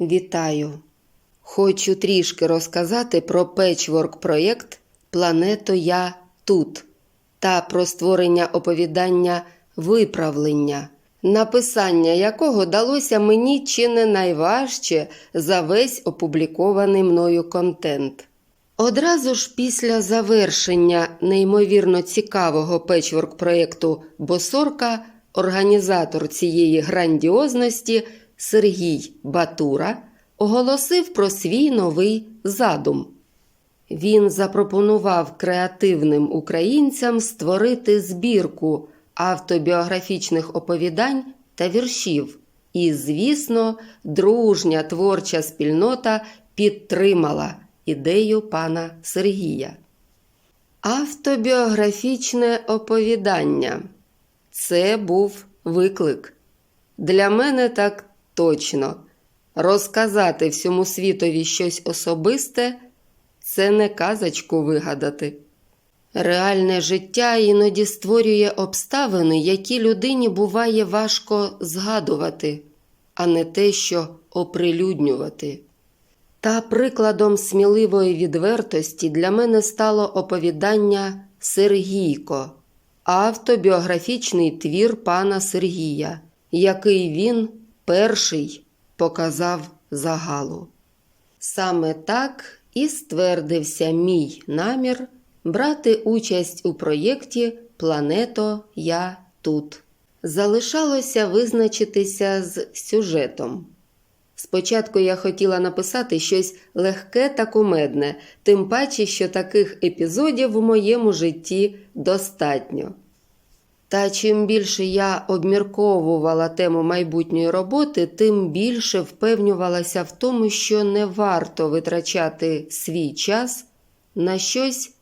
Вітаю! Хочу трішки розказати про печворк-проєкт Плането Я тут та про створення оповідання Виправлення, написання якого далося мені чи не найважче за весь опублікований мною контент. Одразу ж після завершення неймовірно цікавого печворк-проєкту Босорка організатор цієї грандіозності Сергій Батура оголосив про свій новий задум. Він запропонував креативним українцям створити збірку автобіографічних оповідань та віршів. І, звісно, дружня творча спільнота підтримала ідею пана Сергія. Автобіографічне оповідання це був виклик. Для мене так точно. Розказати всьому світові щось особисте це не казочку вигадати. Реальне життя іноді створює обставини, які людині буває важко згадувати, а не те, що оприлюднювати. Та прикладом сміливої відвертості для мене стало оповідання Сергійко, автобіографічний твір пана Сергія, який він перший показав загалу. Саме так і ствердився мій намір брати участь у проєкті Плането Я тут. Залишалося визначитися з сюжетом. Спочатку я хотіла написати щось легке та кумедне, тим паче, що таких епізодів у моєму житті достатньо. Та чим більше я обмірковувала тему майбутньої роботи, тим більше впевнювалася в тому, що не варто витрачати свій час на щось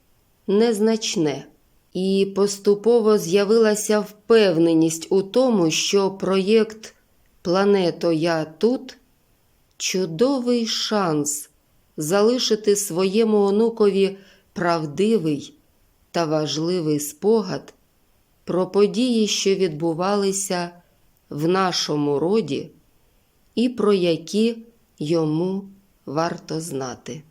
незначне. І поступово з'явилася впевненість у тому, що проєкт Плането Я тут чудовий шанс залишити своєму онукові правдивий та важливий спогад про події, що відбувалися в нашому роді, і про які йому варто знати.